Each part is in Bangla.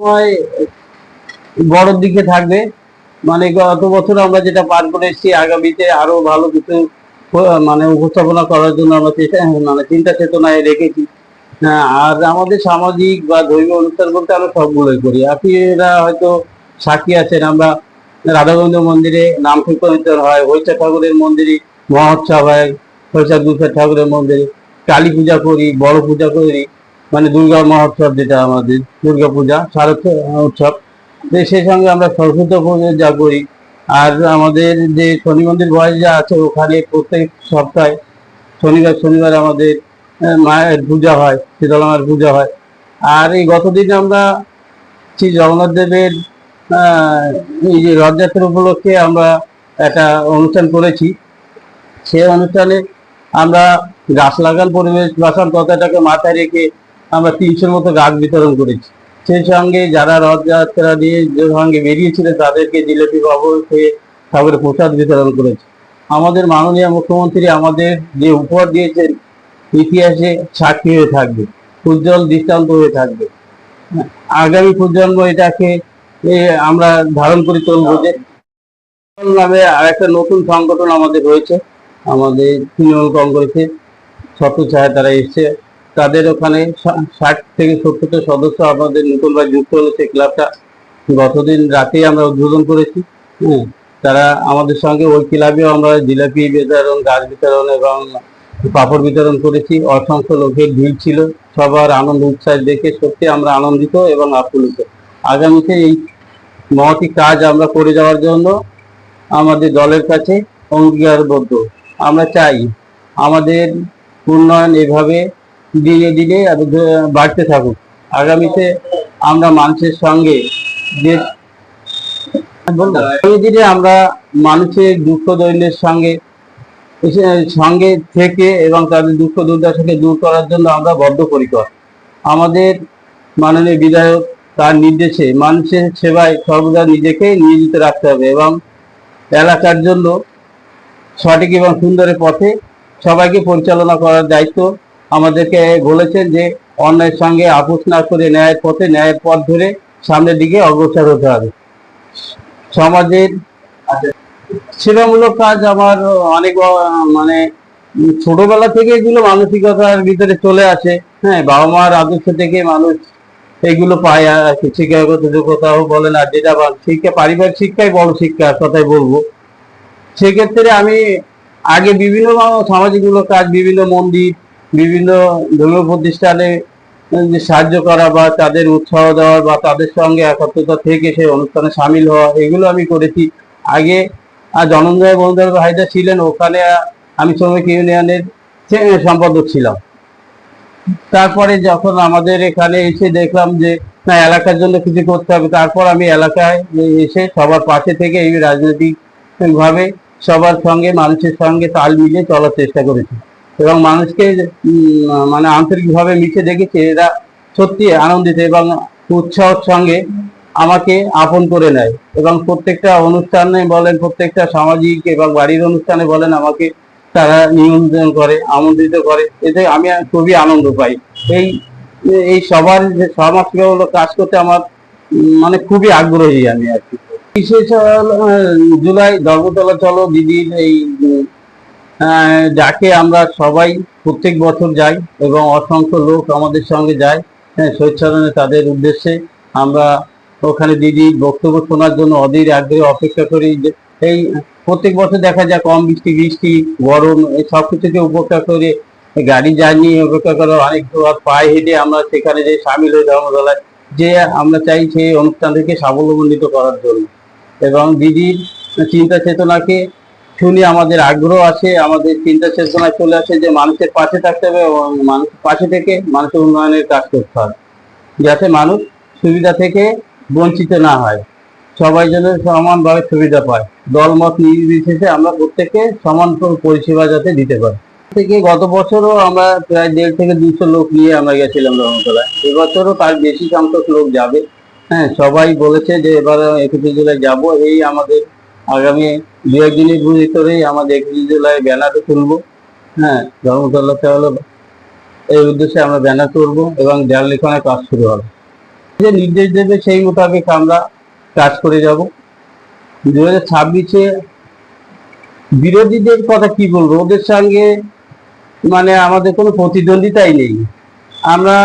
সময় বড়র দিকে থাকবে। মানে গত বছর আমরা যেটা পার করে এসেছি আগামীতে আরও ভালো কিছু মানে উপস্থাপনা করার জন্য আমরা চেষ্টা মানে চিন্তা চেতনায় রেখেছি। হ্যাঁ, আর আমাদের সামাজিক বা ধর্মীয় অনুষ্ঠান বলতে আমরা সবগুলোই করি। আপনারা হয়তো সাক্ষী আছেন আমরা রাধাগোবিন্দ মন্দিরে নাম কীর্তন হয় হৈচা ঠাকুরের মন্দিরে মহোৎসব হয় হৈচা দুর্গা ঠাকুরের মন্দিরে কালী পূজা করি বড় পূজা করি। মানে দুর্গা মহোৎসব যেটা আমাদের দুর্গা পূজা শারদ উৎসব সেই সঙ্গে আমরা সরস্বতী পুজো যা করি। আর আমাদের যে শনি মন্দির বয়স যা আছে, ওখানে প্রত্যেক সপ্তাহে, শনিবার শনিবার আমাদের মায়ের পূজা হয় শীতলা মায়ের পূজা হয়। আর এই গতদিন আমরা শ্রী জগন্নাথ দেবের এই যে রথযাত্রা উপলক্ষে আমরা একটা অনুষ্ঠান করেছি। সেই অনুষ্ঠানে আমরা গাছ লাগান, পরিবেশ বাঁচান কথাটাকে মাথায় রেখে আমরা তিনশোর মতো গাছ বিতরণ করেছি। সেই সঙ্গে যারা রথযাত্রা নিয়ে সঙ্গে বেরিয়েছিলেন, তাদেরকে জিলেপি বাবু খেয়ে ঠাকুরের প্রসাদ বিতরণ করেছে। আমাদের মাননীয় মুখ্যমন্ত্রী আমাদের যে উপহার দিয়েছেন, ইতিহাসে সাক্ষী হয়ে থাকবে, উজ্জ্বল দৃষ্টান্ত হয়ে থাকবে। আগামী প্রজন্ম এটাকে আমরা ধারণ করে চলবো যে নামে আর একটা নতুন সংগঠন আমাদের রয়েছে আমাদের তৃণমূল কংগ্রেসের ছত্রছায়া তারা এসছে। তাদের ওখানে ষাট থেকে সত্তরটা সদস্য আমাদের নতুনভাবে যুক্ত হলো সেই ক্লাবটা গতদিন রাতেই আমরা উদ্বোধন করেছি। হ্যাঁ তারা আমাদের সঙ্গে ওই ক্লাবেও আমরা জিলাপি বিতরণ গাছ বিতরণ এবং পাপড় বিতরণ করেছি। অসংখ্য লোকের ভিড় ছিল। সবার আনন্দ উৎসাহ দেখে সত্যি আমরা আনন্দিত এবং আপ্লুত। আগামীতে এই মহতি কাজ আমরা করে যাওয়ার জন্য আমাদের দলের কাছে অঙ্গীকারবদ্ধ। আমরা চাই আমাদের উন্নয়ন এভাবে দিনে দিনে বাড়তে থাকুক। আগামীতে আমরা মানুষের সঙ্গে যে দিনে আমরা মানুষের দুঃখ দৈন্যের সঙ্গে সঙ্গে থেকে এবং তাদের দুঃখ দুর্দশাকে দূর করার জন্য আমরা বদ্ধপরিকর। আমাদের মাননীয় বিধায়ক তার নির্দেশে মানুষের সেবায় সর্বদা নিজেকে নিয়োজিত রাখতে হবে এবং এলাকার জন্য সঠিক এবং সুন্দরের পথে সবাইকে পরিচালনা করার দায়িত্ব আমাদেরকে বলেছেন যে অন্যায়ের সঙ্গে আপোষ না করে ন্যায়ের পথে, ন্যায়ের পথ ধরে সামনের দিকে অগ্রসর হতে হবে। সমাজের সেবামূলক কাজ আমার অনেক মানে ছোটবেলা থেকে এগুলো মানসিকতার ভিতরে চলে আসে। হ্যাঁ বাবা মার আদর্শ থেকে মানুষ এগুলো পায়, আর কি শিক্ষাগত যোগ্যতাও বলেন আর যেটা শিক্ষা, পারিবারিক শিক্ষাই বড় শিক্ষা, কথাই বলব। সেক্ষেত্রে আমি আগে বিভিন্ন সামাজিক মূলক কাজ, বিভিন্ন মন্দির বিভিন্ন ধর্মীয় প্রতিষ্ঠানে সাহায্য করা বা তাদের উৎসাহ দেওয়া বা তাদের সঙ্গে একত্রতা থেকে সেই অনুষ্ঠানে সামিল হওয়া, এগুলো আমি করেছি। আগে জনঞ্জয় বন্ধুর ভাইদা ছিলেন, ওখানে আমি শ্রমিক ইউনিয়নের সম্পাদক ছিলাম। তারপরে যখন আমাদের এখানে এসে দেখলাম যে, না, এলাকার জন্য কিছু করতে হবে, তারপর আমি এলাকায় এসে সবার পাশে থেকে এই রাজনৈতিকভাবে সবার সঙ্গে, মানুষের সঙ্গে তাল মিলিয়ে চলার চেষ্টা করেছি। এবং মানুষকে মানে আন্তরিকভাবে মিশে দেখেছে, এরা সত্যি আনন্দিত এবং উৎসাহের সঙ্গে আমাকে আপন করে নেয়। এবং প্রত্যেকটা অনুষ্ঠানে বলেন, প্রত্যেকটা সামাজিক এবং বাড়ির অনুষ্ঠানে বলেন, আমাকে তারা নিমন্ত্রণ করে, আমন্ত্রিত করে। এতে আমি খুবই আনন্দ পাই। এই এই সবার যে সমাজসেবামূলক কাজ করতে আমার মানে খুবই আগ্রহী আমি আর কি। বিশেষ জুলাই ধর্মতলা চলো, দিদির এই আহ, আমরা সবাই প্রত্যেক বছর যাই এবং অসংখ্য লোক আমাদের সঙ্গে যায় হ্যাঁ স্বেচ্ছাদনে তাদের উদ্দেশ্যে আমরা ওখানে দিদি বক্তব্য শোনার জন্য অধীর আগ্রহে অপেক্ষা করি যে এই প্রত্যেক বছর দেখা যায় কম বৃষ্টি বৃষ্টি গরম এই সব কিছুকে উপেক্ষা করে গাড়ি জার্নি উপেক্ষা করে অনেক পায়ে হেঁটে আমরা সেখানে যে সামিল হই ধর্মতলায় যে আমরা চাই সেই অনুষ্ঠানটিকে স্বাবলম্বিত করার জন্য। এবং দিদির চিন্তা চেতনাকে শুনে আমাদের আগ্রহ আছে, আমাদের চিন্তা চেতনা চলে আসে যে মানুষের পাশে থাকতে হবে এবং মানুষের পাশে থেকে মানুষের উন্নয়নের কাজ করতে হবে। যাতে মানুষ সুবিধা থেকে বঞ্চিত না হয়। সবাই যেন সমানভাবে সুবিধা পায়। দলমত নির্বিশেষে আমরা প্রত্যেককে সমান পরিষেবা যাতে দিতে পারি। থেকে গত বছরও আমরা প্রায় দেড় থেকে দুশো লোক নিয়ে আমরা গেছিলাম ধর্মতলায়। এবছরও তার বেশি সংখ্যক লোক যাবে। হ্যাঁ সবাই বলেছে যে এবার একুশে জুলাই যাব। এই আমাদের আগামী দু একদিনের ভিতরেই আমাদের একুশে জুলাই ব্যানারও তুলবো। হ্যাঁ ধর্মতলাতে হলো এই উদ্দেশ্যে আমরা ব্যানার তুলবো এবং দেয়াল লিখনের কাজ শুরু হবে। যে নির্দেশ দেবে সেই মোতাবেক আমরা কাজ করে যাব। দু হাজার ছাব্বিশে বিরোধীদের কথা কি বলব? ওদের সঙ্গে মানে আমাদের কোনো প্রতিদ্বন্দ্বিতাই নেই। আমরা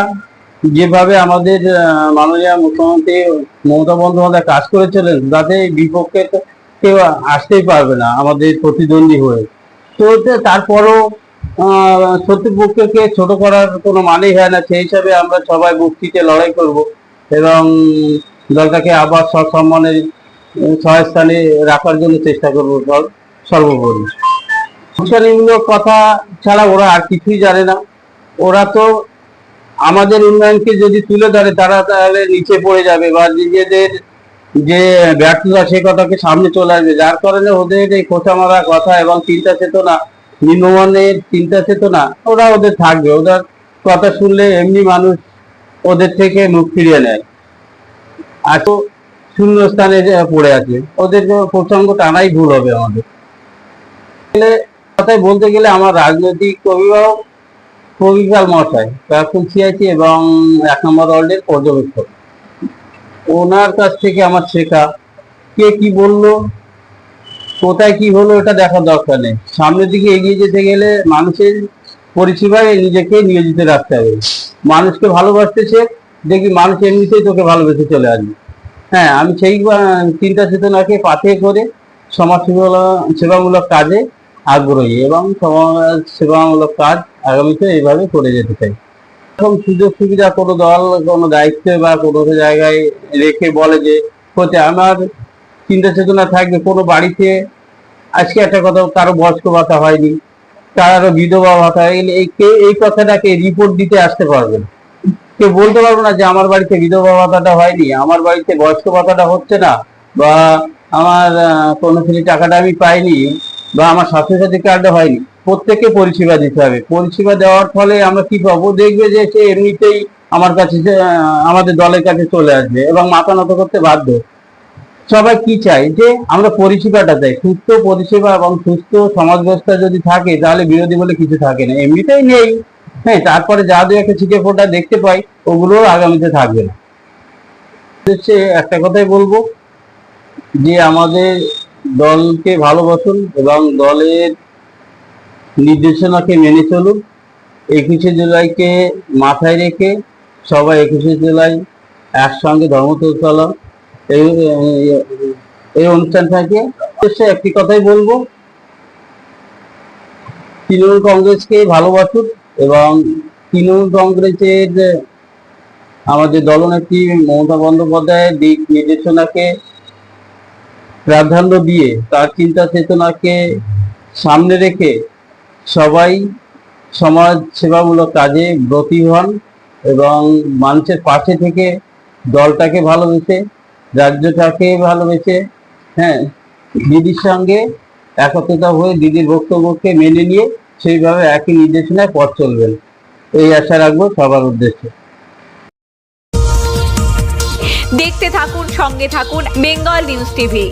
যেভাবে আমাদের মাননীয় মুখ্যমন্ত্রী মমতা বন্দ্যোপাধ্যায় কাজ করেছিলেন তাতে বিপক্ষে কেউ আসতেই পারবে না আমাদের প্রতিদ্বন্দ্বী হয়ে। তো তারপরও শত্রুপক্ষকে ছোট করার কোনো মানেই হয় না সেই হিসাবে আমরা সবাই বুক্তিতে লড়াই করব এবং দলটাকে আবার সসম্মানের আহ, সহায়স্থানে রাখার জন্য চেষ্টা করব সর- সর্বোপরি। উস্কানিমূলক কথা ছাড়া ওরা আর কিছুই জানে না। ওরা তো আমাদের উন্নয়নকে যদি তুলে ধরে তারা তাহলে নিচে পড়ে যাবে বা নিজেদের যে ব্যর্থতা সে কথাকে সামনে চলে আসবে। যার কারণে ওদের এই খোঁচা মারা কথা এবং চিন্তা চেতনা, নিম্নমানের চিন্তা চেতনা, ওরা ওদের থাকবে। ওদের কথা শুনলে এমনি মানুষ ওদের থেকে মুখ ফিরিয়ে নেয়। আর তো শূন্য স্থানে পড়ে আছে, ওদের প্রসঙ্গ টানাই ভুল হবে আমাদের। কথায় বলতে গেলে আমার রাজনৈতিক অভিভাবক প্রবিকাল মশাই প্রাক্তন সিআইসি এবং এক নম্বর ওয়ার্ল্ডের পর্যবেক্ষক। ওনার কাছ থেকে আমার শেখা। কে কি বলল, কোথায় কি হলো, এটা দেখার দরকার নেই। সামনের দিকে এগিয়ে যেতে গেলে মানুষের পরিষেবায় নিজেকে নিয়োজিত রাখতে হবে। মানুষকে ভালোবাসতেছে দেখবি মানুষ এমনিতেই তোকে ভালোবেসে চলে আসবে। হ্যাঁ আমি সেই চিন্তা চেতনাকে পাথে করে সমাজ সেবা- সেবামূলক কাজে আগ্রহী এবং সমাজ, সেবামূলক কাজ আগামীতে এইভাবে করে যেতে চাই। এখন সুযোগ সুবিধা কোনো দল, কোনো দায়িত্বে বা কোনো জায়গায় রেখে বলে যে হচ্ছে আমার চিন্তা চেতনা থাকবে, কোনো বাড়িতে আজকে একটা কথা কারও বয়স্ক ভাতা হয়নি, কারও বিধবা ভাতা এই এই কথাটাকে রিপোর্ট দিতে আসতে পারবে কেউ বলতে পারব না যে, আমার বাড়িতে বিধবা ভাতাটা হয়নি, আমার বাড়িতে বয়স্ক ভাতাটা হচ্ছে না, বা আমার কোনো শ্রেণি টাকাটা আমি পাইনি, বা আমার স্বাস্থ্যসাথী কার্ডটা হয়নি। প্রত্যেককে পরিষেবা দিতে হবে। পরিষেবা দেওয়ার ফলে আমরা কি পাবো? দেখবে যে সে এমনিতেই আমার কাছে আমাদের দলের কাছে চলে আসবে এবং মাথা নত করতে বাধ্য। সবাই কি চাই যে আমরা পরিষেবাটা চাই। সুস্থ পরিষেবা এবং সুস্থ সমাজ ব্যবস্থা যদি থাকে, তাহলে বিরোধী বলে কিছু থাকে না। এমনিতেই নেই। হ্যাঁ তারপরে যা দু একটা ছিটে ফোটা দেখতে পাই, ওগুলো আগামীতে থাকবে না। হচ্ছে একটা কথাই বলব, যে আমাদের দলকে ভালোবাসুন এবং দলের নির্দেশনাকে মেনে চলুন একুশে জুলাইকে মাথায় রেখে সবাই একুশে জুলাই একসঙ্গে ধর্মতলা এই এই অনুষ্ঠানটাকে একটি কথাই বলব। তৃণমূল কংগ্রেসকে ভালোবাসুন এবং তৃণমূল কংগ্রেসের আমাদের দলনেত্রী মমতা বন্দ্যোপাধ্যায়ের দিক নির্দেশনাকে প্রাধান্য দিয়ে তার চিন্তা চেতনাকে সামনে রেখে সবাই সমাজ সেবামূলক কাজে ব্রতী হন এবং মানুষের পাশে থেকে দলটাকে ভালোবেসে, রাজ্যটাকে ভালোবেসে হ্যাঁ দিদির সঙ্গে একত্রিত হয়ে দিদির বক্তব্যকে মেনে নিয়ে সেইভাবে একই নির্দেশনায় পথ চলবেন। এই আশা রাখব সবার উদ্দেশ্যে। দেখতে থাকুন, সঙ্গে থাকুন বেঙ্গল নিউজ টিভি।